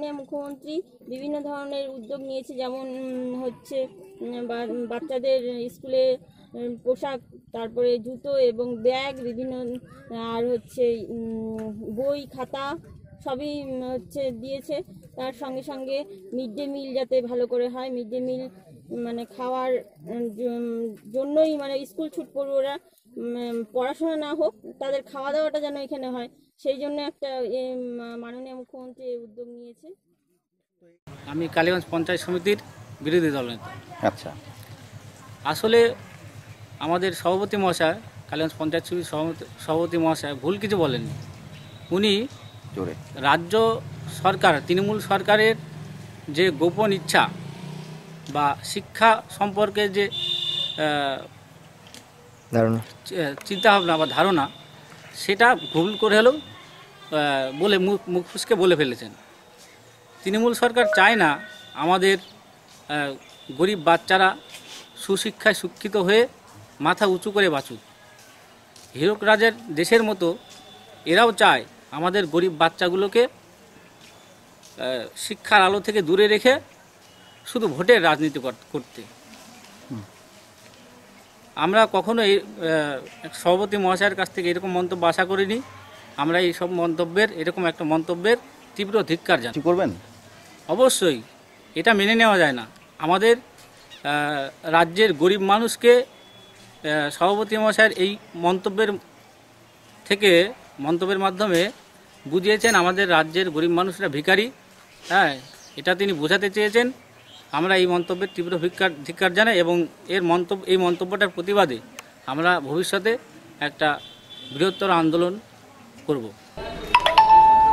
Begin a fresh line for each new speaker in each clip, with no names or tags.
মাননীয় মুখ্যমন্ত্রী বিভিন্ন ধরনের উদ্যোগ নিয়েছে, যেমন হচ্ছে বাচ্চাদের স্কুলে পোশাক, তারপরে জুতো এবং ব্যাগ, বিভিন্ন, আর হচ্ছে বই, খাতা, সবই হচ্ছে, দিয়েছে। তার সঙ্গে সঙ্গে মিড ডে মিল যাতে ভালো করে হয়, মিড ডে মিল মানে খাওয়ার জন্যই মানে স্কুল ছুট পড়ুয়ারা পড়াশোনা না হোক তাদের খাওয়া দাওয়াটা যেন এখানে হয়। সেই জন্য একটা মাননীয় মুখ্যমন্ত্রী এই উদ্যোগ নিয়েছে।
আমি কালীগঞ্জ পঞ্চায়েত সমিতির বিরোধী দলনেতা
আচ্ছা।
আসলে আমাদের সভাপতি মহাশয় কালীগঞ্জ পঞ্চায়েত সমিতির সভাপতি সভাপতি মহাশয় ভুল কিছু বলেননি। উনি
জোরে।
রাজ্য সরকার তৃণমূল সরকারের যে গোপন ইচ্ছা বা শিক্ষা সম্পর্কে যে
ধারণা?
চিন্তাভাবনা বা ধারণা, সেটা ভুল করে হলেও বলে মুখ মুখ ফুসকে বলে ফেলেছেন। তৃণমূল সরকার চায় না আমাদের গরিব বাচ্চারা সুশিক্ষায় শিক্ষিত হয়ে মাথা উঁচু করে বাঁচুক। হীরক রাজের দেশের মতো এরাও চায় আমাদের গরিব বাচ্চাগুলোকে শিক্ষার আলো থেকে দূরে রেখে শুধু ভোটের রাজনীতি কর- করতে। আমরা কখনো এই সভাপতি মহাশয়ের কাছ থেকে এরকম মন্তব্য আশা করিনি। আমরা এই সব মন্তব্যের এরকম একটা মন্তব্যের তীব্র ধিক্কার জানি
করবেন?
অবশ্যই এটা মেনে নেওয়া যায় না। আমাদের রাজ্যের গরিব মানুষকে সভাপতি মহাশয়ের এই মন্তব্যের থেকে মন্তব্যের মাধ্যমে বুঝিয়েছেন আমাদের রাজ্যের গরিব মানুষরা ভিখারি। হ্যাঁ এটা তিনি বোঝাতে চেয়েছেন। আমরা এই মন্তব্যের তীব্র ধিক্কার ধিক্কার জানাই এবং এর মন্তব্য এই মন্তব্যটার প্রতিবাদে আমরা ভবিষ্যতে একটা বৃহত্তর আন্দোলন করব।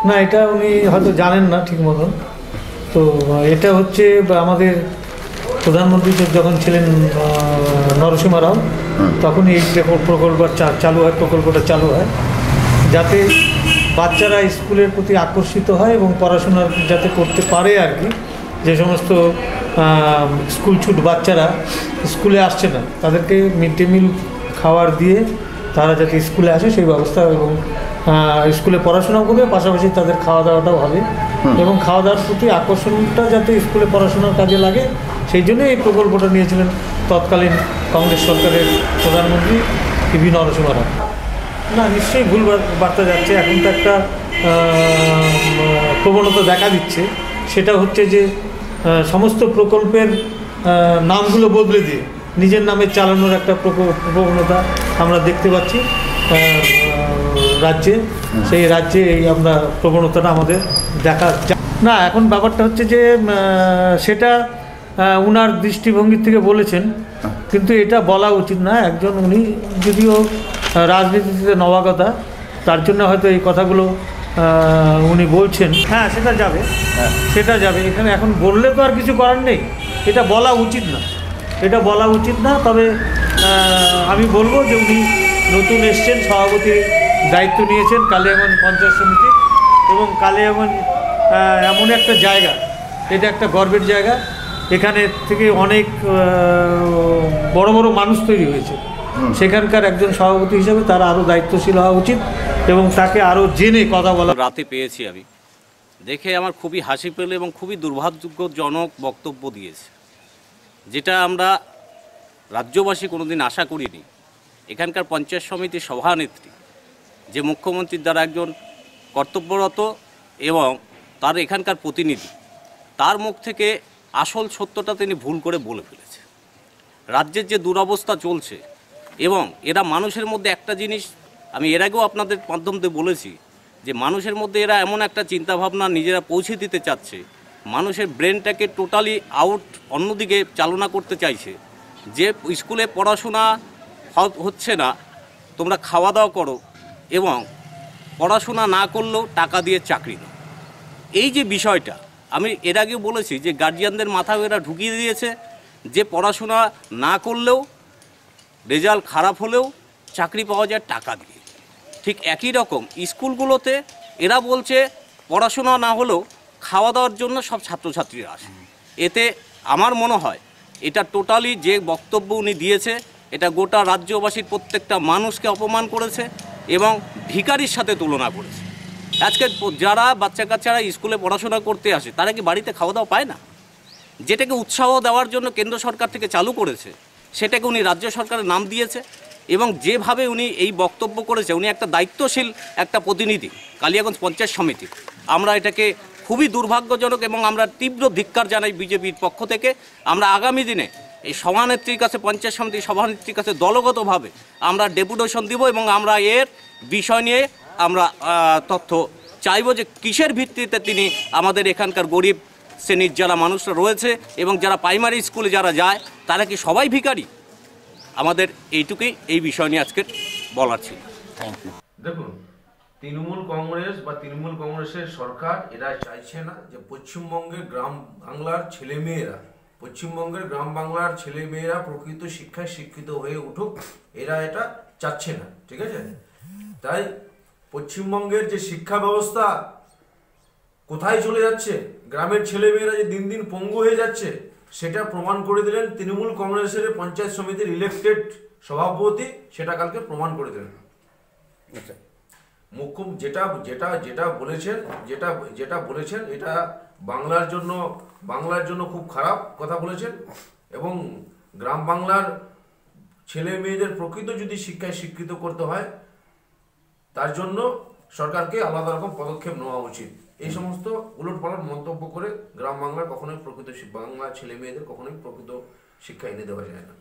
না, এটা উনি হয়তো জানেন না ঠিক মতন তো, এটা হচ্ছে আমাদের প্রধানমন্ত্রী যখন ছিলেন নরসিংহ রাও তখনই এই প্রকল্প- চালু হয়, প্রকল্পটা চালু হয়, যাতে বাচ্চারা স্কুলের প্রতি আকর্ষিত হয় এবং পড়াশোনা যাতে করতে পারে আর কি। যে সমস্ত স্কুল ছুট বাচ্চারা স্কুলে আসছে না। তাদেরকে মিড ডে মিল খাবার দিয়ে তারা যাতে স্কুলে আসে সেই ব্যবস্থা এবং স্কুলে পড়াশোনাও করবে পাশাপাশি তাদের খাওয়া দাওয়াটাও হবে এবং খাওয়া দাওয়ার প্রতি আকর্ষণটা যাতে স্কুলে পড়াশোনার কাজে লাগে সেই জন্য এই প্রকল্পটা নিয়েছিলেন তৎকালীন কংগ্রেস সরকারের প্রধানমন্ত্রী পিভি নরসিংহ রাও না নিশ্চয়ই ভুল বার্তা যাচ্ছে। এখন তো একটা প্রবণতা দেখা দিচ্ছে। সেটা হচ্ছে যে সমস্ত প্রকল্পের নামগুলো বদলে দিয়ে নিজের নামে চালানোর একটা প্রবণতা আমরা দেখতে পাচ্ছি রাজ্যে। সেই রাজ্যে এই আমরা প্রবণতাটা আমাদের দেখা না, এখন ব্যাপারটা হচ্ছে যে সেটা উনার দৃষ্টিভঙ্গি থেকে বলেছেন, কিন্তু এটা বলা উচিত না। একজন উনি যদিও রাজনীতিতে নবাগতা, তার জন্য হয়তো এই কথাগুলো উনি বলছেন হ্যাঁ সেটা যাবে। সেটা যাবে। এখানে এখন বললে তো আর কিছু করার নেই। এটা বলা উচিত না। এটা বলা উচিত না তবে আমি বলব যে উনি নতুন এসছেন সভাপতির দায়িত্ব নিয়েছেন কালিয়াগঞ্জ পঞ্চায়েত সমিতির। এবং কালিয়াগঞ্জ এমন একটা জায়গা এটা একটা গর্বের জায়গা। এখানে থেকে অনেক বড় বড় মানুষ তৈরি হয়েছে। সেখানকার একজন সভাপতি হিসেবে তার আরও দায়িত্বশীল হওয়া উচিত এবং তাকে আরও জেনে কথা বলা
রাতে পেয়েছি আমি। দেখে আমার খুবই হাসি পেল এবং খুবই দুর্ভাগ্যজনক বক্তব্য দিয়েছে। যেটা আমরা রাজ্যবাসী কোনোদিন আশা করিনি। এখানকার পঞ্চায়েত সমিতির সভানেত্রী, যে মুখ্যমন্ত্রীর দ্বারা একজন কর্তব্যরত এবং তার এখানকার প্রতিনিধি, তার মুখ থেকে আসল সত্যটা তিনি ভুল করে বলে ফেলেছে রাজ্যের যে দুরবস্থা চলছে এবং এরা মানুষের মধ্যে একটা জিনিস, আমি এর আগেও আপনাদের মাধ্যম দিয়ে বলেছি, যে মানুষের মধ্যে এরা এমন একটা চিন্তাভাবনা নিজেরা পৌঁছে দিতে চাচ্ছে। মানুষের ব্রেনটাকে টোটালি আউট, অন্যদিকে চালনা করতে চাইছে। যে স্কুলে পড়াশোনা হচ্ছে না, তোমরা খাওয়া দাওয়া করো এবং পড়াশোনা না করলেও টাকা দিয়ে চাকরি দাও এই যে বিষয়টা, আমি এর আগেও বলেছি যে গার্জিয়ানদের মাথায় এরা ঢুকিয়ে দিয়েছে যে পড়াশোনা না করলেও রেজাল্ট খারাপ হলেও চাকরি পাওয়া যায় টাকা দিয়ে। ঠিক একই রকম স্কুলগুলোতে এরা বলছে পড়াশোনা না হলেও খাওয়া দাওয়ার জন্য সব ছাত্রছাত্রীরা আসে। এতে আমার মনে হয় এটা টোটালি যে বক্তব্য উনি দিয়েছে, এটা গোটা রাজ্যবাসীর প্রত্যেকটা মানুষকে অপমান করেছে এবং ভিখারির সাথে তুলনা করেছে। আজকে যারা বাচ্চা কাচ্চারা স্কুলে পড়াশোনা করতে আসে, তারা কি বাড়িতে খাওয়া দাওয়া পায় না? যেটাকে উৎসাহ দেওয়ার জন্য কেন্দ্র সরকার থেকে চালু করেছে সেটাকে উনি রাজ্য সরকারের নাম দিয়েছে এবং যেভাবে উনি এই বক্তব্য করেছে, উনি একটা দায়িত্বশীল একটা প্রতিনিধি, কালিয়াগঞ্জ পঞ্চায়েত সমিতি। আমরা এটাকে খুবই দুর্ভাগ্যজনক এবং আমরা তীব্র ধিক্কার জানাই বিজেপির পক্ষ থেকে। আমরা আগামী দিনে এই সভানেত্রীর কাছে, পঞ্চায়েত সমিতির সভানেত্রীর কাছে দলগতভাবে আমরা ডেপুটেশন দিব এবং আমরা এর বিষয় নিয়ে আমরা তথ্য চাইব যে কিসের ভিত্তিতে তিনি আমাদের এখানকার গরিব শ্রেণির যারা মানুষরা রয়েছে এবং যারা প্রাইমারি স্কুলে যারা যায় তারা কি সবাই ভিখারি? আমাদের এইটুকুই এই বিষয় নিয়ে আজকে বলার ছিল।
থ্যাংক ইউ দেখুন তৃণমূল কংগ্রেস বা তৃণমূল কংগ্রেসের সরকার এরা চাইছে না যে পশ্চিমবঙ্গের গ্রাম বাংলার ছেলেমেয়েরা পশ্চিমবঙ্গের গ্রাম বাংলার ছেলেমেয়েরা প্রকৃত শিক্ষায় শিক্ষিত হয়ে উঠুক এরা এটা চাচ্ছে না ঠিক আছে? তাই পশ্চিমবঙ্গের যে শিক্ষা ব্যবস্থা কোথায় চলে যাচ্ছে? গ্রামের ছেলেমেয়েরা যে দিন দিন পঙ্গু হয়ে যাচ্ছে সেটা প্রমাণ করে দিলেন তৃণমূল কংগ্রেসের পঞ্চায়েত সমিতির ইলেকটেড সভাপতি সেটা কালকে প্রমাণ করে দিলেন। মুখ্য যেটা যেটা যেটা বলেছেন যেটা যেটা বলেছেন এটা বাংলার জন্য বাংলার জন্য খুব খারাপ কথা বলেছেন এবং গ্রাম বাংলার ছেলে মেয়েদের প্রকৃত যদি শিক্ষায় শিক্ষিত করতে হয় তার জন্য সরকারকে আলাদা রকম পদক্ষেপ নেওয়া উচিত। এই সমস্ত উলট পালট মন্তব্য করে গ্রাম বাংলার কখনোই প্রকৃত বাংলা ছেলে মেয়েদের কখনোই প্রকৃত শিক্ষা এনে দেওয়া যায় না।